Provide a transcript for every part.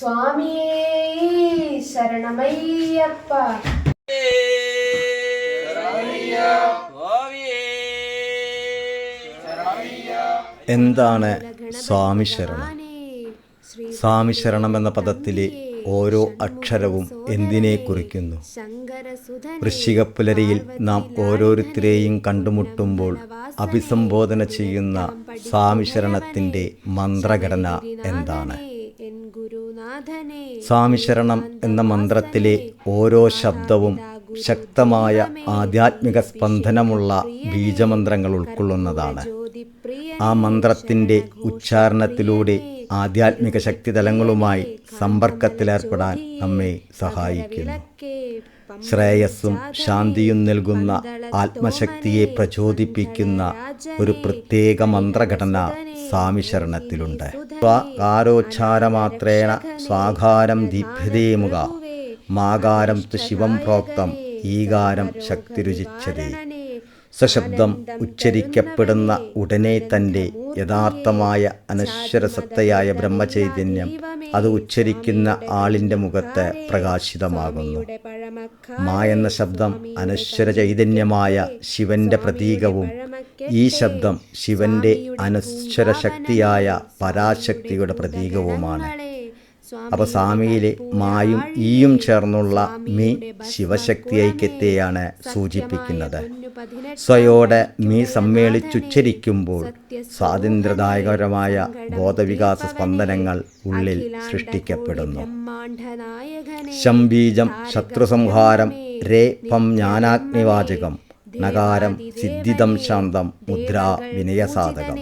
സ്വാമിയേ ശരണമയ്യപ്പ. എന്താണ് സ്വാമി ശരണം? സ്വാമി ശരണം എന്ന പദത്തിലെ ഓരോ അക്ഷരവും എന്തിനെ കുറിക്കുന്നു? വൃശ്ചികപ്പുലരിയിൽ നാം ഓരോരുത്തരെയും കണ്ടുമുട്ടുമ്പോൾ അഭിസംബോധന ചെയ്യുന്ന സ്വാമി ശരണത്തിന്റെ മന്ത്രഘടന എന്താണ്? സ്വാമി ശരണം എന്ന മന്ത്രത്തിലെ ഓരോ ശബ്ദവും ശക്തമായ ആധ്യാത്മിക സ്പന്ദനമുള്ള ബീജമന്ത്രങ്ങൾ ഉൾക്കൊള്ളുന്നതാണ്. ആ മന്ത്രത്തിന്റെ ഉച്ചാരണത്തിലൂടെ ആധ്യാത്മിക ശക്തിതലങ്ങളുമായി സമ്പർക്കത്തിലേർപ്പെടാൻ നമ്മെ സഹായിക്കുന്നു. ശ്രേയസ്സും ശാന്തിയും നൽകുന്ന ആത്മശക്തിയെ പ്രചോദിപ്പിക്കുന്ന ഒരു പ്രത്യേക മന്ത്രഘടന സ്വാമിശരണത്തിലുണ്ട്. സ്വകാരോച്ചാരമാത്രേണ സ്വാകാരം ദീപ്യതേമുക മാകാരം തു ശിവം പ്രോക്തം ഈകാരം ശക്തിരുചിച്ചതേ. സശബ്ദം ഉച്ചരിക്കപ്പെടുന്ന ഉടനെ തന്റെ യഥാർത്ഥമായ അനശ്വരസത്തയായ ബ്രഹ്മചൈതന്യം അത് ഉച്ചരിക്കുന്ന ആളിന്റെ മുഖത്ത് പ്രകാശിതമാകുന്നു. മാ എന്ന ശബ്ദം അനശ്വര ചൈതന്യമായ ശിവന്റെ പ്രതീകവും ഈ ശബ്ദം ശിവന്റെ അനശ്വര ശക്തിയായ പരാശക്തിയുടെ പ്രതീകവുമാണ്. അപ്പൊ സ്വാമിയിലെ മായും ഈയും ചേർന്നുള്ള മീ ശിവശക്തി ഐക്യത്തെയാണ് സൂചിപ്പിക്കുന്നത്. സ്വയോടെ മീ സമ്മേളിച്ചുച്ചരിക്കുമ്പോൾ സ്വാതന്ത്ര്യദായകരമായ ബോധവികാസ സ്പന്ദനങ്ങൾ ഉള്ളിൽ സൃഷ്ടിക്കപ്പെടുന്നു. ശംബീജം ശത്രുസംഹാരം രേ പം ജ്ഞാനാഗ്നിവാചകം നകാരം സിദ്ധിതം ശാന്തം മുദ്ര വിനയസാധകം.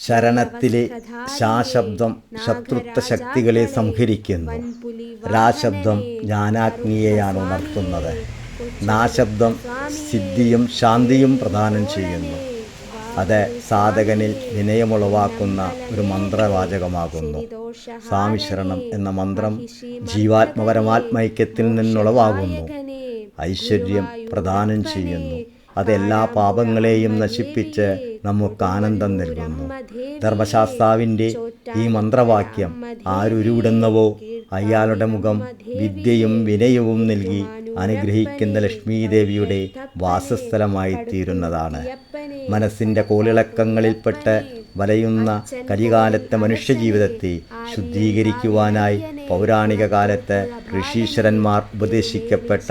ശരണത്തിലെ ശാശബ്ദം ശത്രുത്വ ശക്തികളെ സംഹരിക്കുന്നു. രാശബ്ദം ജ്ഞാനാഗ്നിയെയാണ് ഉണർത്തുന്നത്. നാശബ്ദം സിദ്ധിയും ശാന്തിയും പ്രദാനം ചെയ്യുന്നു. അത് സാധകനിൽ വിനയമുളവാക്കുന്ന ഒരു മന്ത്രവാചകമാകുന്നു. സ്വാമിശരണം എന്ന മന്ത്രം ജീവാത്മപരമാത്മൈക്യത്തിൽ നിന്നുളവാകുന്നു. ഐശ്വര്യം പ്രദാനം ചെയ്യുന്നു. അത് എല്ലാ പാപങ്ങളെയും നശിപ്പിച്ച് നമുക്ക് ആനന്ദം നൽകുന്നു. ധർമ്മശാസ്താവിന്റെ ഈ മന്ത്രവാക്യം ആരുരുവിടുന്നവോ അയാളുടെ മുഖം വിദ്യയും വിനയവും നൽകി അനുഗ്രഹിക്കുന്ന ലക്ഷ്മീദേവിയുടെ വാസസ്ഥലമായി തീരുന്നതാണ് മനസ്സിന്റെ കോളിളക്കങ്ങളിൽപ്പെട്ട് വലയുന്ന കലികാലത്തെ മനുഷ്യജീവിതത്തെ ശുദ്ധീകരിക്കുവാനായി പൗരാണിക കാലത്ത് ഋഷീശ്വരന്മാർ ഉപദേശിക്കപ്പെട്ട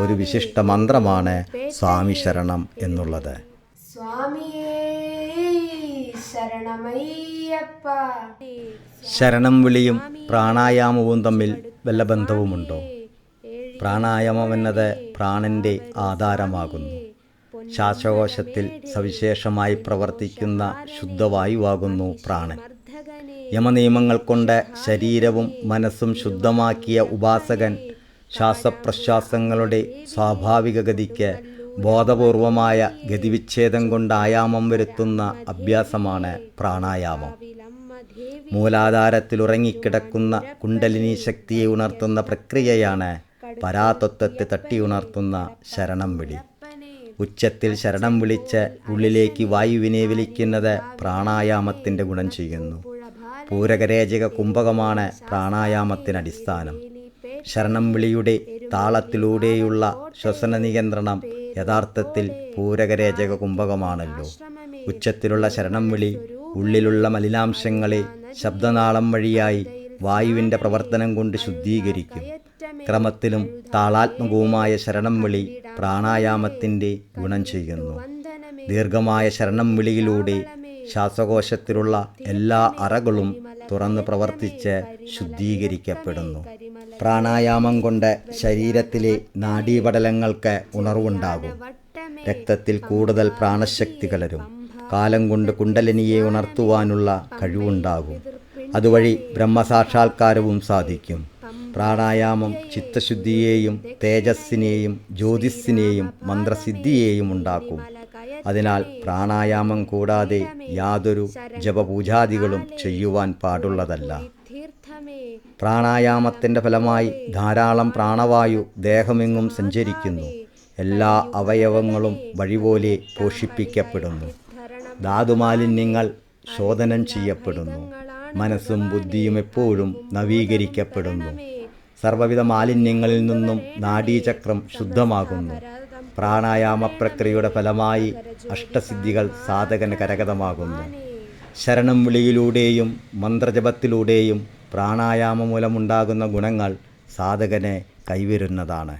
ഒരു വിശിഷ്ട മന്ത്രമാണ് സ്വാമി ശരണം എന്നുള്ളത്. ശരണം വിളിയും പ്രാണായാമവും തമ്മിൽ വല്ല ബന്ധവുമുണ്ടോ? പ്രാണായാമം എന്നത് പ്രാണന്റെ ആധാരമാകുന്നു. ശ്വാസകോശത്തിൽ സവിശേഷമായി പ്രവർത്തിക്കുന്ന ശുദ്ധവായുവാകുന്നു പ്രാണൻ. യമനിയമങ്ങൾ കൊണ്ട് ശരീരവും മനസ്സും ശുദ്ധമാക്കിയ ഉപാസകൻ ശ്വാസപ്രശ്വാസങ്ങളുടെ സ്വാഭാവിക ഗതിക്ക് ബോധപൂർവമായ ഗതിവിച്ഛേദം കൊണ്ട് ആയാമം വരുത്തുന്ന അഭ്യാസമാണ് പ്രാണായാമം. മൂലാധാരത്തിൽ ഉറങ്ങിക്കിടക്കുന്ന കുണ്ടലിനി ശക്തിയെ ഉണർത്തുന്ന പ്രക്രിയയാണ് പരാതത്വത്തെ തട്ടിയുണർത്തുന്ന ശരണം വിളി ഉച്ചത്തിൽ ശരണം വിളിച്ച് ഉള്ളിലേക്ക് വായുവിനെ വിളിക്കുന്നത് പ്രാണായാമത്തിന്റെ ഗുണം ചെയ്യുന്നു. പൂരകരേചക കുംഭകമാണ് പ്രാണായാമത്തിന് അടിസ്ഥാനം. ശരണം വിളിയുടെ താളത്തിലൂടെയുള്ള ശ്വസന നിയന്ത്രണം യഥാർത്ഥത്തിൽ പൂരകരേചക കുംഭകമാണല്ലോ. ഉച്ചത്തിലുള്ള ശരണം വിളി ഉള്ളിലുള്ള മലിനാംശങ്ങളെ ശബ്ദനാളം വഴിയായി വായുവിന്റെ പ്രവർത്തനം കൊണ്ട് ശുദ്ധീകരിക്കും. ക്രമത്തിലും താളാത്മകവുമായ ശരണം വിളി പ്രാണായാമത്തിന്റെ ഗുണം ചെയ്യുന്നു. ദീർഘമായ ശരണം വിളിയിലൂടെ ശ്വാസകോശത്തിലുള്ള എല്ലാ അറകളും തുറന്ന് പ്രവർത്തിച്ച് ശുദ്ധീകരിക്കപ്പെടുന്നു. പ്രാണായാമം കൊണ്ട് ശരീരത്തിലെ നാഡീപടലങ്ങൾക്ക് ഉണർവുണ്ടാകും. രക്തത്തിൽ കൂടുതൽ പ്രാണശക്തി കലരും കാലം കൊണ്ട് കുണ്ടലിനിയെ ഉണർത്തുവാനുള്ള കഴിവുണ്ടാകും. അതുവഴി ബ്രഹ്മസാക്ഷാത്കാരവും സാധിക്കും. പ്രാണായാമം ചിത്തശുദ്ധിയെയും തേജസ്സിനെയും ജ്യോതിസ്സിനെയും മന്ത്രസിദ്ധിയെയും ഉണ്ടാക്കും. അതിനാൽ പ്രാണായാമം കൂടാതെ യാതൊരു ജപപൂജാദികളും ചെയ്യുവാൻ പാടുള്ളതല്ല. പ്രാണായാമത്തിന്റെ ഫലമായി ധാരാളം പ്രാണവായു ദേഹമെങ്ങും സഞ്ചരിക്കുന്നു. എല്ലാ അവയവങ്ങളും വഴിപോലെ പോഷിപ്പിക്കപ്പെടുന്നു. ധാതുമാലിന്യങ്ങൾ ശോധനം ചെയ്യപ്പെടുന്നു. മനസ്സും ബുദ്ധിയും എപ്പോഴും നവീകരിക്കപ്പെടുന്നു. സർവവിധ മാലിന്യങ്ങളിൽ നിന്നും നാഡീചക്രം ശുദ്ധമാകുന്നു. പ്രാണായാമ പ്രക്രിയയുടെ ഫലമായി അഷ്ടസിദ്ധികൾ സാധകന് കരഗതമാകുന്നു. ശരണം വിളിയിലൂടെയും മന്ത്രജപത്തിലൂടെയും പ്രാണായാമം മൂലമുണ്ടാകുന്ന ഗുണങ്ങൾ സാധകനെ കൈവരുന്നതാണ്.